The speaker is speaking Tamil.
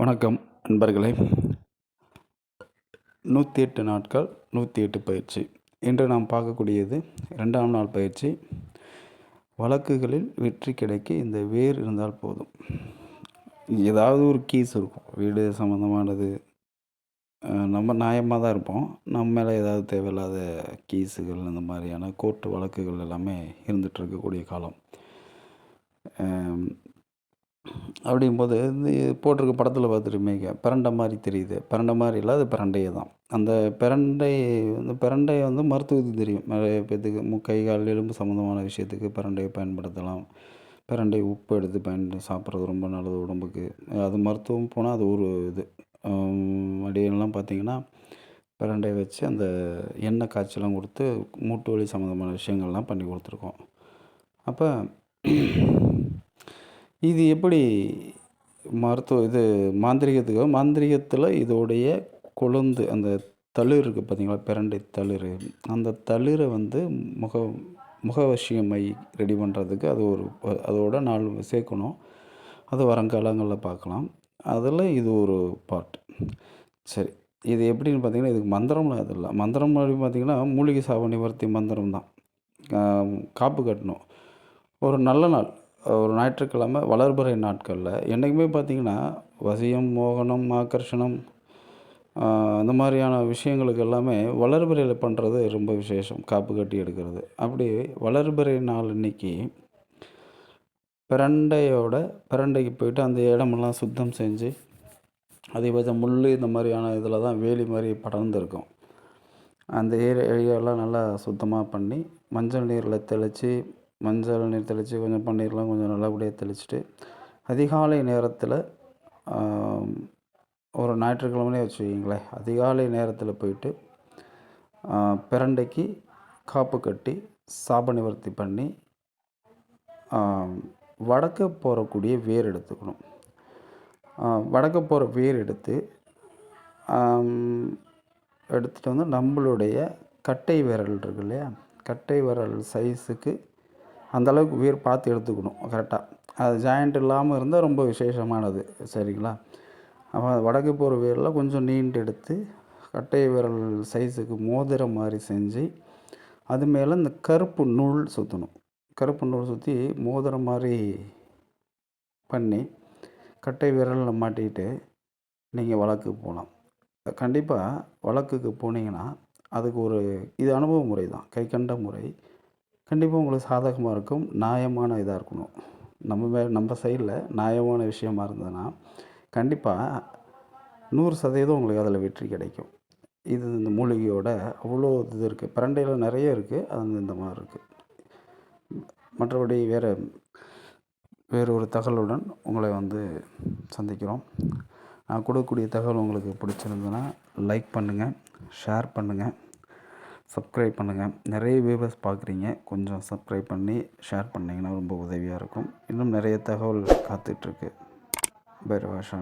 வணக்கம் நண்பர்களே. நூற்றி எட்டு நாட்கள் நூற்றி எட்டு பயிற்சி. இன்று நாம் பார்க்கக்கூடியது ரெண்டாம் நாள் பயிற்சி. வழக்குகளில் வெற்றி கிடைக்க இந்த வேர் இருந்தால் போதும். ஏதாவது ஒரு கீஸ் இருக்கும். வீடு சம்மந்தமானது நம்ம நியாயமாக தான் இருப்போம். நம்ம மேலே ஏதாவது தேவையில்லாத கீஸுகள் இந்த மாதிரியான கோர்ட்டு வழக்குகள் எல்லாமே இருந்துகிட்ருக்கக்கூடிய காலம். அப்படிங்கும்போது இந்த போட்டிருக்க படத்தில் பார்த்துருமீங்க பிரண்டை மாதிரி தெரியுது. பிரண்டை மாதிரி இல்லை அது பிரண்டையே தான். அந்த பிரண்டை வந்து பிரண்டையை வந்து மருத்துவத்துக்கு தெரியும். நிறைய பேர்த்துக்கு மு கை கால் எலும்பு சம்மந்தமான விஷயத்துக்கு பிரண்டையை பயன்படுத்தலாம். பிரண்டை உப்பு எடுத்து பயன் சாப்பிட்றது ரொம்ப நல்லது உடம்புக்கு. அது மருத்துவம் போனால் அது ஒரு இது. அடியெல்லாம் பார்த்தீங்கன்னா பிரண்டையை வச்சு அந்த எண்ணெய் காய்ச்சலாம் கொடுத்து மூட்டு வலி சம்மந்தமான விஷயங்கள்லாம் பண்ணி கொடுத்துருக்கோம். அப்போ இது எப்படி மருத்துவ இது மாந்திரிகத்துக்கு மாந்திரிகத்தில் இதோடைய கொழுந்து அந்த தளிர் இருக்குது பார்த்தீங்களா? பிரண்டை தளிர். அந்த தளிரை வந்து முக முகவசியமை ரெடி பண்ணுறதுக்கு அது ஒரு அதோட நாள் சேர்க்கணும். அது வருங்காலங்களில் பார்க்கலாம். அதில் இது ஒரு பார்ட் சரி. இது எப்படின்னு பார்த்தீங்கன்னா இதுக்கு மந்திரம்லாம் அது இல்லை. மந்திரம் அப்படின்னு பார்த்தீங்கன்னா மூலிகை சாப நிவர்த்தி மந்திரம் தான். காப்பு கட்டணும். ஒரு நல்ல நாள். ஒரு ஞாயிற்றுக்கிழமை வளர்பிறை நாட்களில் என்றைக்குமே பார்த்திங்கன்னா வசியம் மோகனம் ஆகர்ஷணம் அந்த மாதிரியான விஷயங்களுக்கு எல்லாமே வளர்பிறையில் பண்ணுறது ரொம்ப விசேஷம். காப்பு கட்டி எடுக்கிறது. அப்படி வளர்பிறை நாள் இன்னைக்கு பிரண்டையோட பிரண்டைக்கு போயிட்டு அந்த இடமெல்லாம் சுத்தம் செஞ்சு அதிகபட்சம் முள் இந்த மாதிரியான இதில் தான் வேலி மாதிரி படர்ந்து இருக்கும் அந்த ஏரியா ஏரியாலாம் நல்லா சுத்தமாக பண்ணி மஞ்சள் நீரில் தெளித்து மஞ்சள் நீர் தெளித்து கொஞ்சம் பன்னீர்லாம் கொஞ்சம் நல்லபடியாக தெளிச்சுட்டு அதிகாலை நேரத்தில் ஒரு ஞாயிற்றுக்கிழமையே வச்சுக்கிங்களேன். அதிகாலை நேரத்தில் போயிட்டு பிரண்டைக்கு காப்பு கட்டி சாப நிவர்த்தி பண்ணி வடக்க போகக்கூடிய வேர் எடுத்துக்கணும். வடக்க போகிற வேர் எடுத்து எடுத்துகிட்டு வந்து நம்மளுடைய கட்டை விரல் இருக்கு இல்லையா? கட்டை விரல் சைஸுக்கு அந்தளவுக்கு உயிர் பார்த்து எடுத்துக்கணும் கரெக்டாக அது ஜாயிண்ட் இல்லாமல் இருந்தால் ரொம்ப விசேஷமானது சரிங்களா? அப்போ வடக்கு போகிற வேரில் கொஞ்சம் நீண்டு எடுத்து கட்டை விரல் சைஸுக்கு மோதிரம் மாதிரி செஞ்சு அது மேலே இந்த கருப்பு நூல் சுற்றணும் கருப்பு நூல் சுற்றி மோதிரம் மாதிரி பண்ணி கட்டை விரலில் மாட்டிக்கிட்டு நீங்கள் வழக்குக்கு போகலாம் கண்டிப்பாக வழக்குக்கு போனீங்கன்னா அதுக்கு ஒரு இது அனுபவ முறை தான் கை கண்ட முறை. கண்டிப்பாக உங்களுக்கு சாதகமாக இருக்கும். நியாயமான இதாக இருக்கணும். நம்ம மே நம்ம சைடில் நியாயமான விஷயமா இருந்ததுன்னா கண்டிப்பாக நூறு சதவீதம் உங்களுக்கு அதில் வெற்றி கிடைக்கும். இது இந்த மூலிகையோட அவ்வளோ இது இருக்குது பிரண்டையில் நிறைய இருக்குது அது இந்த மாதிரி இருக்குது மற்றபடி வேறு வேறு ஒரு தகவலுடன் உங்களை வந்து சந்திக்கிறோம். நான் கொடுக்கக்கூடிய தகவல் உங்களுக்கு பிடிச்சிருந்ததுன்னா லைக் பண்ணுங்கள் ஷேர் பண்ணுங்கள் சப்ஸ்கிரைப் பண்ணுங்கள் நிறைய வியூவர்ஸ் பார்க்குறீங்க. கொஞ்சம் சப்ஸ்கிரைப் பண்ணி ஷேர் பண்ணிங்கன்னா ரொம்ப உதவியாக இருக்கும். இன்னும் நிறைய தகவல் காத்துட்ருக்கு பைரவாஷா